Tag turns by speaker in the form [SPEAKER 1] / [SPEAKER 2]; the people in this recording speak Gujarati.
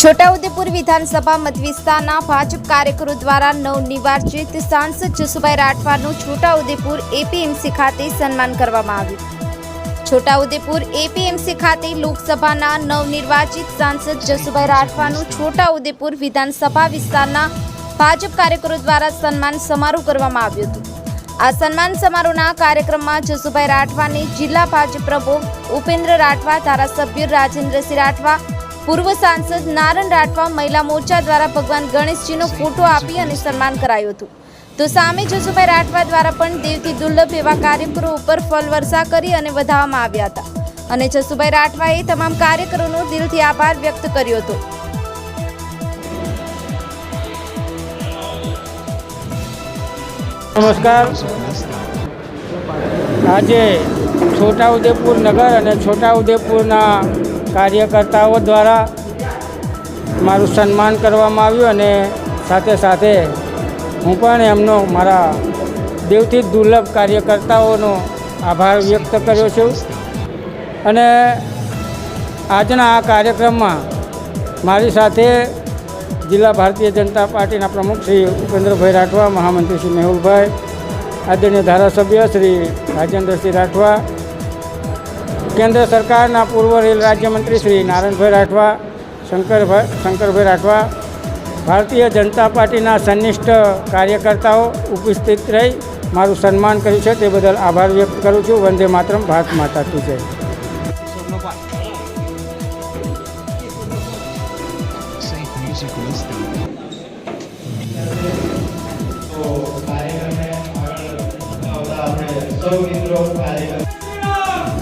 [SPEAKER 1] છોટાઉદેપુર વિધાનસભા મતવિસ્તારના ભાજપ કાર્યકરો દ્વારા નવનિર્વાચિત સાંસદ જસુભાઈ રાઠવાનું છોટાઉદેપુર એપીએમસી ખાતે સન્માન કરવામાં આવ્યું. છોટાઉદેપુર એપીએમસી ખાતે લોકસભાના નવનિર્વાચિત સાંસદ જસુભાઈ રાઠવાનું છોટાઉદેપુર વિધાનસભા વિસ્તારના ભાજપ કાર્યકરો દ્વારા સન્માન સમારોહ કરવામાં આવ્યું હતું. આ સન્માન સમારોહના કાર્યક્રમમાં જસુભાઈ રાઠવાને જિલ્લા ભાજપ પ્રમુખ ઉપેન્દ્ર રાઠવા, ધારાસભ્ય રાજેન્દ્રસિંહ રાઠવા પૂર્વ સાંસદ નારણ રાઠવા મહિલા મોરચા દ્વારા ભગવાન ગણેશજીનો ફોટો આપી અને સન્માન કરાયું હતું. તો સામે જસુભાઈ રાઠવા દ્વારા પણ દેવથી દુર્લભ એવા કાર્યકરો ઉપર ફલવર્ષા કરી અને વધાવવામાં આવ્યા હતા. અને જસુભાઈ રાઠવાએ તમામ કાર્યકરોનો દિલથી આભાર વ્યક્ત કર્યો હતો.
[SPEAKER 2] નમસ્કાર. આજે છોટાઉદેપુર નગર અને છોટાઉદેપુરના કાર્યકર્તાઓ દ્વારા મારું સન્માન કરવામાં આવ્યું અને સાથે સાથે હું પણ એમનો મારા દેવથી દુર્લભ કાર્યકર્તાઓનો આભાર વ્યક્ત કર્યો છું. અને આજના આ કાર્યક્રમમાં મારી સાથે જિલ્લા ભારતીય જનતા પાર્ટીના પ્રમુખ શ્રી ઉપેન્દ્રભાઈ રાઠવા, મહામંત્રી શ્રી મેહુલભાઈ, આદરણીય ધારાસભ્ય શ્રી રાજેન્દ્રસિંહ રાઠવા કેન્દ્ર સરકારના પૂર્વ રેલ રાજ્યમંત્રી શ્રી નારાયણભાઈ રાઠવા શંકરભાઈ શંકરભાઈ રાઠવા ભારતીય જનતા પાર્ટીના સંનિષ્ઠ કાર્યકર્તાઓ ઉપસ્થિત રહી મારું સન્માન કર્યું છે. તે બદલ આભાર વ્યક્ત કરું છું. વંદે માતરમ ભારત માતા કી જય.
[SPEAKER 3] સૌ મિત્રો wisdom.